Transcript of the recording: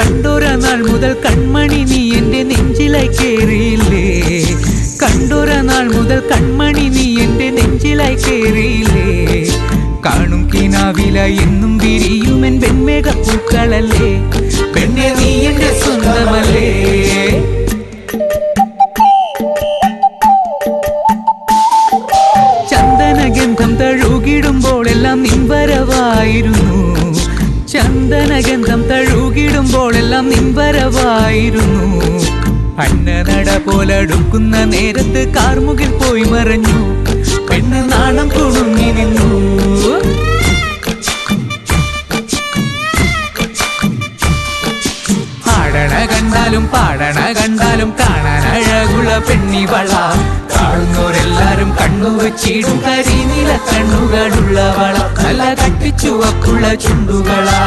കണ്ടൊര നാൾ മുതൽ കൺമണി നീ എന്റെ നെഞ്ചിലായി കയറിയില്ലേ കണ്ടൊര നാൾ മുതൽ കൺമണി നീ എന്റെ നെഞ്ചിലായി കയറിയില്ലേ കാണും കിനാവില എന്നും വിരിയുമെൻ വെൺമേഘ പൂക്കളല്ലേ? പെണ്ണെ നീ എന്റെ സ്വന്തമല്ലേ? ചന്ദനഗന്ധം തഴുകിടുമ്പോൾ എല്ലാം നിൻവരവായിരുന്നു ചന്ദനഗന്ധം തഴുകിടുമ്പോൾ എല്ലാം നിൻവരവായിരുന്നു അന്നനട പോലടുക്കുന്ന നേരത്ത് കാർമുകിൽ പോയി മറഞ്ഞു. പെണ്ണ് നാണം കുണുങ്ങി നിന്നു. പാടണ കണ്ടാലും പാടണ കണ്ടാലും കാണാൻ അഴകുള്ള പെണ്ണിവള. കാണുന്നവരെല്ലാരും കണ്ണു വെച്ചിടും കരിനീല കണ്ണുകളുള്ളവള നല്ല കട്ടിച്ചുവക്കുള്ള ചുണ്ടുകളാ.